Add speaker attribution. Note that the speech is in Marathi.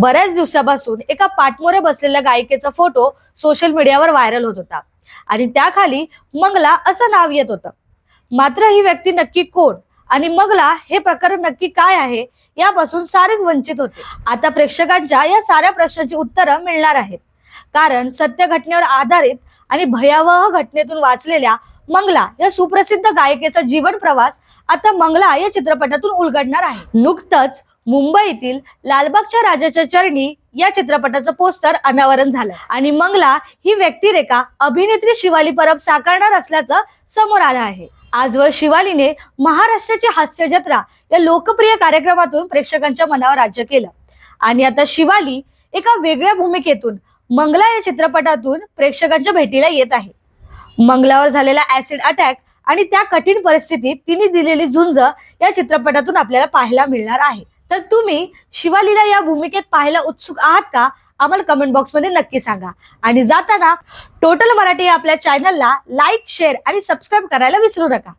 Speaker 1: बऱ्याच दिवसापासून एका पाठमोरे बसलेल्या गायिकेचा फोटो सोशल मीडियावर व्हायरल होत होता. आणि त्याखाली मंगला असं नाव येत होतं. मात्र ही व्यक्ती नक्की कोण आणि मंगला हे प्रकरण नक्की काय आहे यापासून सारेच वंचित होते. आता प्रेक्षकांच्या या साऱ्या प्रश्नांची उत्तरं मिळणार आहेत. कारण सत्य घटनेवर आधारित आणि भयावह घटनेतून वाचलेल्या मंगला या सुप्रसिद्ध गायिकेचा जीवन प्रवास आता मंगला या चित्रपटातून उलगडणार आहे. नुकतंच मुंबईतील लालबागच्या राजाच्या चरणी या चित्रपटाचं पोस्टर अनावरण झालं. आणि मंगला ही व्यक्तिरेखा अभिनेत्री शिवाली परब साकारणार असल्याचं समोर आलं आहे. आजवर शिवालीने महाराष्ट्राची हास्य जत्रा या लोकप्रिय कार्यक्रमातून प्रेक्षकांच्या मनावर राज्य केलं. आणि आता शिवाली एका वेगळ्या भूमिकेतून मंगला या चित्रपटातून प्रेक्षकांच्या भेटीला येत आहे. मंगलावर झालेला ऍसिड अटॅक आणि त्या कठीण परिस्थितीत तिने दिलेली झुंज या चित्रपटातून आपल्याला पाहायला मिळणार आहे. तर तुम्ही शिवालीला या भूमिकेत पाहायला उत्सुक आहात का? आम्हाला कमेंट बॉक्समध्ये नक्की सांगा. आणि जाताना टोटल मराठी आपल्या चॅनलला लाईक शेअर आणि सबस्क्राईब करायला विसरू नका.